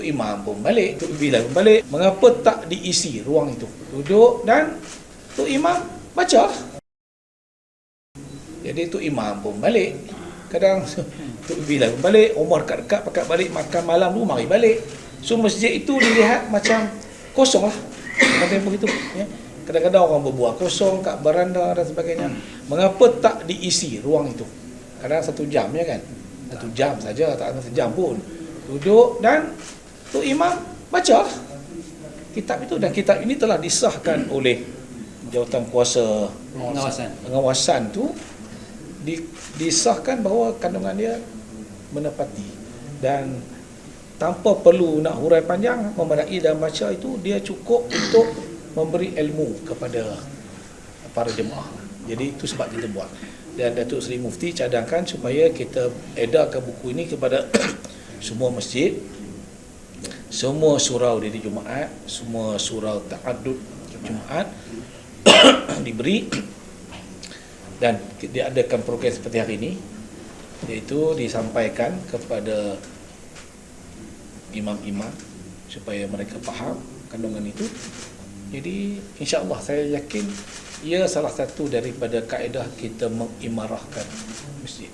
Tok Imam pun balik, Tok Bilal pun balik. Mengapa tak diisi ruang itu? Duduk dan Tok Imam baca. Jadi Tok Imam pun balik. Kadang Tok Bilal pun balik, Umar dekat-dekat pakat balik makan malam tu mari balik. So masjid itu dilihat macam kosong lah. Macam begitu. Ya. Kadang-kadang orang berbuat kosong kat beranda dan sebagainya. Mengapa tak diisi ruang itu? Kadang satu jam ya kan? Satu jam saja, tak ada sejam pun. Duduk dan Tok Imam baca kitab itu dan kitab ini telah disahkan oleh jawatan kuasa Pengawasan. pengawasan tu di, disahkan bahawa kandungan dia menepati dan tanpa perlu nak hurai panjang memadai dan baca itu dia cukup untuk memberi ilmu kepada para jemaah. Jadi itu sebab kita buat. Dan Datuk Seri Mufti cadangkan supaya kita edarkan buku ini kepada semua masjid, semua surau di Jumaat, semua surau ta'adud Jumaat diberi. Dan diadakan program seperti hari ini iaitu disampaikan kepada imam-imam supaya mereka faham kandungan itu. Jadi insya-Allah saya yakin ia salah satu daripada kaedah kita mengimarahkan masjid